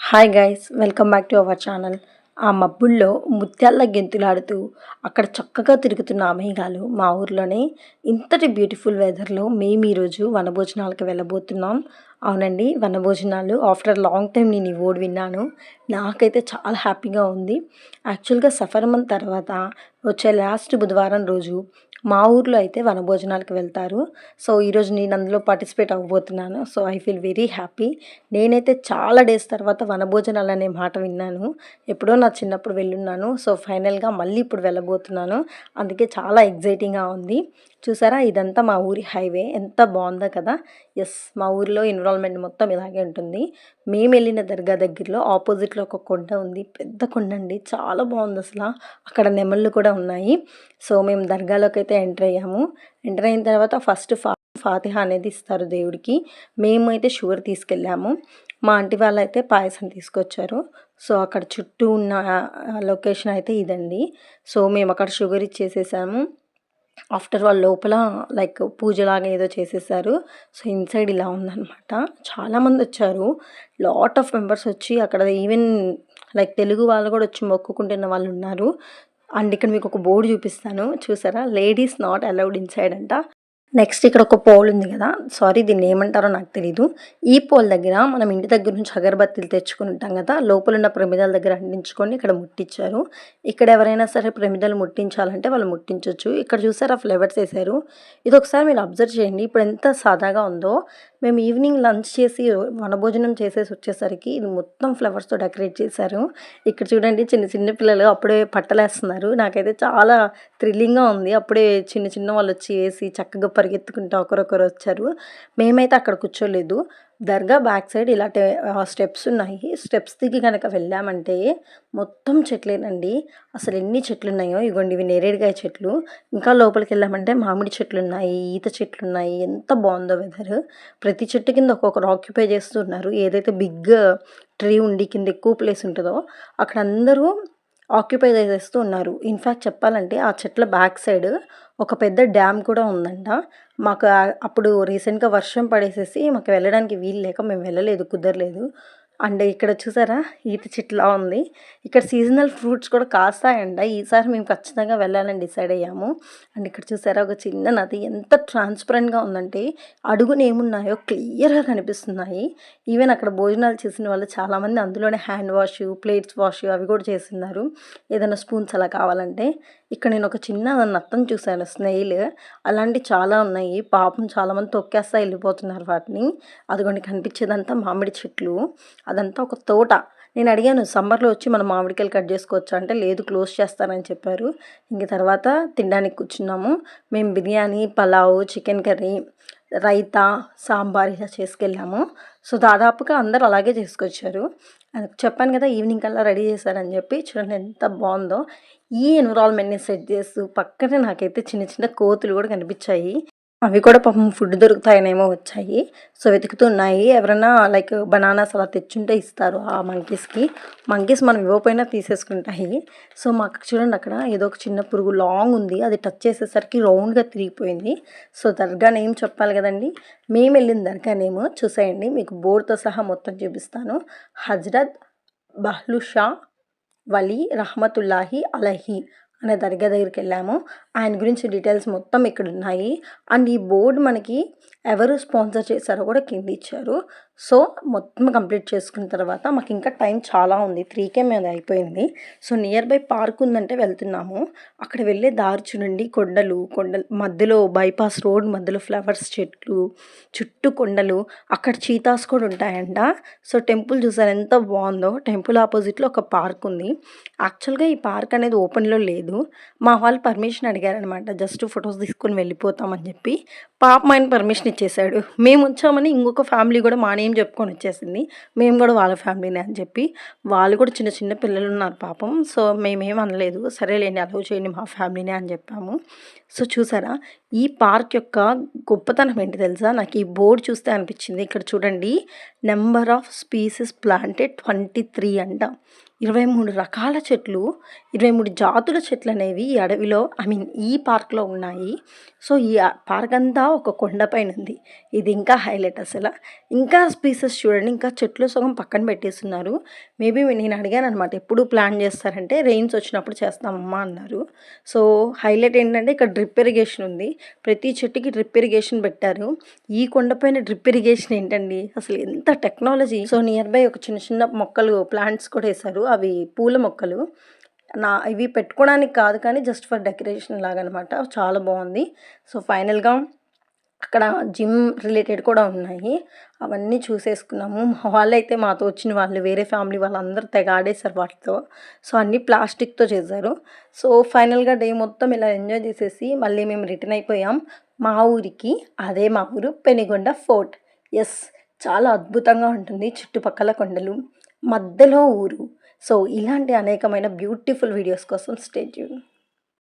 Hi guys welcome back to our channel ఆ మబ్బుల్లో ముత్యాల గెంతులాడుతూ అక్కడ చక్కగా తిరుగుతున్న అమేఘాలు మా ఊర్లోనే ఇంతటి బ్యూటిఫుల్ వెదర్లో మేము ఈరోజు వనభోజనాలకు వెళ్ళబోతున్నాం. అవునండి వనభోజనాలు ఆఫ్టర్ లాంగ్ టైం నేను ఈ ఓడి విన్నాను. నాకైతే చాలా హ్యాపీగా ఉంది. యాక్చువల్గా సఫర్ మంత్ తర్వాత వచ్చే లాస్ట్ బుధవారం రోజు మా ఊర్లో అయితే వనభోజనాలకు వెళ్తారు. సో ఈరోజు నేను అందులో participate అవ్వబోతున్నాను. So I feel very happy. నేనైతే చాలా డేస్ తర్వాత వనభోజనాలు అనే మాట విన్నాను. ఎప్పుడో నా చిన్నప్పుడు వెళ్ళున్నాను. సో ఫైనల్గా మళ్ళీ ఇప్పుడు వెళ్ళబోతున్నాను. అందుకే చాలా ఎగ్జైటింగ్గా ఉంది. చూసారా? ఇదంతా మా ఊరి హైవే. ఎంత బాగుందో కదా? ఎస్ మా ఊరిలో ఎన్విరాన్మెంట్ మొత్తం ఇలాగే ఉంటుంది. మేము వెళ్ళిన దర్గా దగ్గరలో ఆపోజిట్లో ఒక కొండ ఉంది. పెద్ద కొండ అండి. చాలా బాగుంది అసలు. అక్కడ నెమళ్ళు కూడా ఉన్నాయి. సో మేము దర్గాలోకి అయితే ఎంటర్ అయ్యాము. ఎంటర్ అయిన తర్వాత ఫస్ట్ ఫా ఫాతిహా అనేది ఇస్తారు దేవుడికి. మేము అయితే షుగర్ తీసుకెళ్ళాము. మా ఆంటీ వాళ్ళు అయితే పాయసం తీసుకొచ్చారు. సో అక్కడ చుట్టూ ఉన్న లొకేషన్ అయితే ఇదండి. సో మేము అక్కడ షుగర్ ఇచ్చేసేసాము. ఆఫ్టర్ వాళ్ళ లోపల లైక్ పూజలాగా ఏదో చేసేసారు. సో ఇన్సైడ్ ఇలా ఉందన్నమాట. చాలామంది వచ్చారు. లాట్ ఆఫ్ మెంబర్స్ వచ్చి అక్కడ ఈవెన్ లైక్ తెలుగు వాళ్ళు కూడా వచ్చి మొక్కుకుంటున్న వాళ్ళు ఉన్నారు. అండ్ ఇక్కడ మీకు ఒక బోర్డు చూపిస్తాను. చూసారా? లేడీస్ నాట్ అలౌడ్ ఇన్సైడ్ అంట. నెక్స్ట్ ఇక్కడ ఒక పోల్ ఉంది కదా. సారీ దీన్ని ఏమంటారో నాకు తెలీదు. ఈ పోల్ దగ్గర మనం ఇంటి దగ్గర నుంచి అగరబత్తీలు తెచ్చుకుని ఉంటాం కదా. లోపల ఉన్న ప్రమిదల దగ్గర అంటించుకొని ఇక్కడ ముట్టించారు. ఇక్కడ ఎవరైనా సరే ప్రమిదలు ముట్టించాలంటే వాళ్ళు ముట్టించవచ్చు ఇక్కడ చూసారా ఫ్లేవర్స్ వేసారు ఇది ఒకసారి మీరు అబ్జర్వ్ చేయండి. ఇప్పుడు ఎంత సాదాగా ఉందో. మేము ఈవినింగ్ లంచ్ చేసి వనభోజనం చేసేసి వచ్చేసరికి ఇది మొత్తం ఫ్లవర్స్తో డెకరేట్ చేశారు. ఇక్కడ చూడండి చిన్న చిన్న పిల్లలు అప్పుడే పట్టలేస్తున్నారు. నాకైతే చాలా థ్రిల్లింగ్గా ఉంది. అప్పుడే చిన్న చిన్న వాళ్ళు వచ్చి వేసి చక్కగా పరిగెత్తుకుంటూ ఒకరొకరు వచ్చారు. మేమైతే అక్కడ కూర్చోలేదు. దర్గా బ్యాక్ సైడ్ ఇలా స్టెప్స్ ఉన్నాయి. స్టెప్స్ దిగి కనుక వెళ్ళామంటే మొత్తం చెట్లేనండి. అసలు ఎన్ని చెట్లు ఉన్నాయో ఇగోండి ఇవి నేరేడుగాయ చెట్లు. ఇంకా లోపలికి వెళ్ళామంటే మామిడి చెట్లు ఉన్నాయి ఈత చెట్లు ఉన్నాయి ఎంత బాగుందో వెదర్. ప్రతి చెట్టు కింద ఒక్కొక్కరు ఆక్యుపై చేస్తున్నారు. ఏదైతే బిగ్ ట్రీ ఉండి కింద ఎక్కువ ప్లేస్ ఉంటుందో అక్కడ అందరూ ఆక్యుపై చేస్తూ ఉన్నారు. ఇన్ఫ్యాక్ట్ చెప్పాలంటే ఆ చెట్ల బ్యాక్ సైడ్ ఒక పెద్ద డ్యామ్ కూడా ఉందంట. మాకు అప్పుడు రీసెంట్గా వర్షం పడేసేసి మాకు వెళ్ళడానికి వీలు లేక మేము వెళ్ళలేదు కుదరలేదు. అండ్ ఇక్కడ చూసారా ఈత చెట్లా ఉంది. ఇక్కడ సీజనల్ ఫ్రూట్స్ కూడా కాస్తాయంట. ఈసారి మేము ఖచ్చితంగా వెళ్ళాలని డిసైడ్ అయ్యాము. అండ్ ఇక్కడ చూసారా ఒక చిన్న నది ఎంత ట్రాన్స్పరెంట్గా ఉందంటే అడుగున ఏమున్నాయో క్లియర్గా కనిపిస్తున్నాయి. ఈవెన్ అక్కడ భోజనాలు చేసిన వాళ్ళు చాలామంది అందులోనే హ్యాండ్ వాష్ ప్లేట్స్ వాష్ అవి కూడా చేస్తున్నారు. ఏదైనా స్పూన్స్ అలా కావాలంటే. ఇక్కడ నేను ఒక చిన్న నత్తం చూశాను స్నేహిల్ అలాంటి చాలా ఉన్నాయి. పాపం చాలామంది తొక్కేస్తా వెళ్ళిపోతున్నారు వాటిని. అదిగోండి కనిపించేదంతా మామిడి చెట్లు. అదంతా ఒక తోట. నేను అడిగాను సమ్మర్లో వచ్చి మనం మామిడికాయలు కట్ చేసుకోవచ్చు అంటే లేదు క్లోజ్ చేస్తానని చెప్పారు. ఇంక తర్వాత తినడానికి కూర్చున్నాము. మేము బిర్యానీ పలావ్ చికెన్ కర్రీ రైతా సాంబార్ ఇలా చేసుకెళ్ళాము. సో దాదాపుగా అందరూ అలాగే చేసుకొచ్చారు. చెప్పాను కదా ఈవినింగ్ కల్లా రెడీ చేశారని చెప్పి చూడండి ఎంత బాగుందో. ఈ ఎన్విరాన్మెంట్ని సెట్ చేస్తూ పక్కనే నాకైతే చిన్న చిన్న కోతులు కూడా కనిపించాయి. అవి కూడా పాపం ఫుడ్ దొరుకుతాయనేమో వచ్చాయి. సో వెతుకుతున్నాయి. ఎవరైనా లైక్ బనానాస్ అలా తెచ్చుంటే ఇస్తారు ఆ మంకీస్కి. మంకీస్ మనం ఇవ్వకపోయినా తీసేసుకుంటాయి. సో మాకు చూడండి అక్కడ ఏదో ఒక చిన్న పురుగు లాంగ్ ఉంది. అది టచ్ చేసేసరికి రౌండ్గా తిరిగిపోయింది. సో దర్గా నేమ్ చెప్పాలి కదండి. మేము వెళ్ళిన దర్గా నేమ్ చూసేయండి. మీకు బోర్డుతో సహా మొత్తం చూపిస్తాను. హజ్రత్ బహ్లుషా వలీ రహమతుల్లాహి అలహీ. అనే దర్గా దగ్గరికి వెళ్ళాము. ఆయన గురించి డీటెయిల్స్ మొత్తం ఇక్కడ ఉన్నాయి అండ్ ఈ బోర్డు మనకి ఎవరు స్పాన్సర్ చేశారో కూడా కింద ఇచ్చారు. సో మొత్తం కంప్లీట్ చేసుకున్న తర్వాత మాకు ఇంకా టైం చాలా ఉంది. త్రీకే మీద అయిపోయింది. సో నియర్ బై పార్క్ ఉందంటే వెళ్తున్నాము. అక్కడ వెళ్ళే దారి చూడండి. కొండలు కొండలు మధ్యలో బైపాస్ రోడ్ మధ్యలో ఫ్లవర్స్ చెట్లు చుట్టూ కొండలు. అక్కడ చీతాస్ కూడా ఉంటాయంట. సో టెంపుల్ చూసారు? ఎంత బాగుందో. టెంపుల్ ఆపోజిట్లో ఒక పార్క్ ఉంది. యాక్చువల్గా ఈ పార్క్ అనేది ఓపెన్లో లేదు. మా వాళ్ళు పర్మిషన్ అడిగారనమాట జస్ట్ ఫొటోస్ తీసుకొని వెళ్ళిపోతామని చెప్పి. పాప ఆయన పర్మిషన్ వచ్చేసాడు మేము వచ్చామని ఇంకొక ఫ్యామిలీ కూడా మా నేమ్ చెప్పుకొని వచ్చేసింది. మేము కూడా వాళ్ళ ఫ్యామిలీనే అని చెప్పి వాళ్ళు కూడా చిన్న చిన్న పిల్లలు ఉన్నారు పాపం. సో మేమేం అనలేదు. సరేలేండి అలౌ చేయండి మా ఫ్యామిలీనే అని చెప్పాము. సో చూసారా? ఈ పార్క్ యొక్క గొప్పతనం ఏంటి తెలుసా? నాకు ఈ బోర్డు చూస్తే అనిపించింది. ఇక్కడ చూడండి number of species planted twenty three అంట. ఇరవై మూడు రకాల చెట్లు ఇరవై మూడు జాతుల చెట్లు అనేవి ఈ అడవిలో ఐ మీన్ ఈ పార్క్లో ఉన్నాయి. సో ఈ పార్క్ అంతా ఒక కొండపైన ఉంది ఇది ఇంకా హైలైట్ అసలు. ఇంకా స్పీసెస్ చూడండి ఇంకా చెట్లు సగం పక్కన పెట్టేస్తున్నారు. మేబీ నేను అడిగాను అనమాట ఎప్పుడు ప్లాన్ చేస్తారంటే రెయిన్స్ వచ్చినప్పుడు చేస్తామమ్మా అన్నారు. సో హైలైట్ ఏంటంటే ఇక్కడ డ్రిప్ ఇరిగేషన్ ఉంది. ప్రతి చెట్టుకి డ్రిప్ ఇరిగేషన్ పెట్టారు. ఈ కొండపైన డ్రిప్ ఇరిగేషన్ ఏంటండి? అసలు ఎంత టెక్నాలజీ! సో నియర్ బై ఒక చిన్న చిన్న మొక్కలు ప్లాంట్స్ కూడా వేశారు. అవి పూల మొక్కలు. నా ఇవి పెట్టుకోవడానికి కాదు కానీ జస్ట్ ఫర్ డెకరేషన్ లాగా అనమాట చాలా బాగుంది. సో ఫైనల్గా అక్కడ జిమ్ రిలేటెడ్ కూడా ఉన్నాయి. అవన్నీ చూసేసుకున్నాము. మా వాళ్ళైతే మాతో వచ్చిన వాళ్ళు వేరే ఫ్యామిలీ వాళ్ళందరూ తెగ ఆడేశారు వాటితో. సో అన్నీ ప్లాస్టిక్తో చేశారు. సో ఫైనల్గా డే మొత్తం ఇలా ఎంజాయ్ చేసేసి మళ్ళీ మేము రిటర్న్ అయిపోయాం. మా ఊరికి అదే మా ఊరు పెనిగొండ ఫోర్ట్. ఎస్ చాలా అద్భుతంగా ఉంటుంది చుట్టుపక్కల కొండలు మధ్యలో ఊరు. సో ఇలాంటి అనేకమైన బ్యూటిఫుల్ వీడియోస్ కోసం స్టే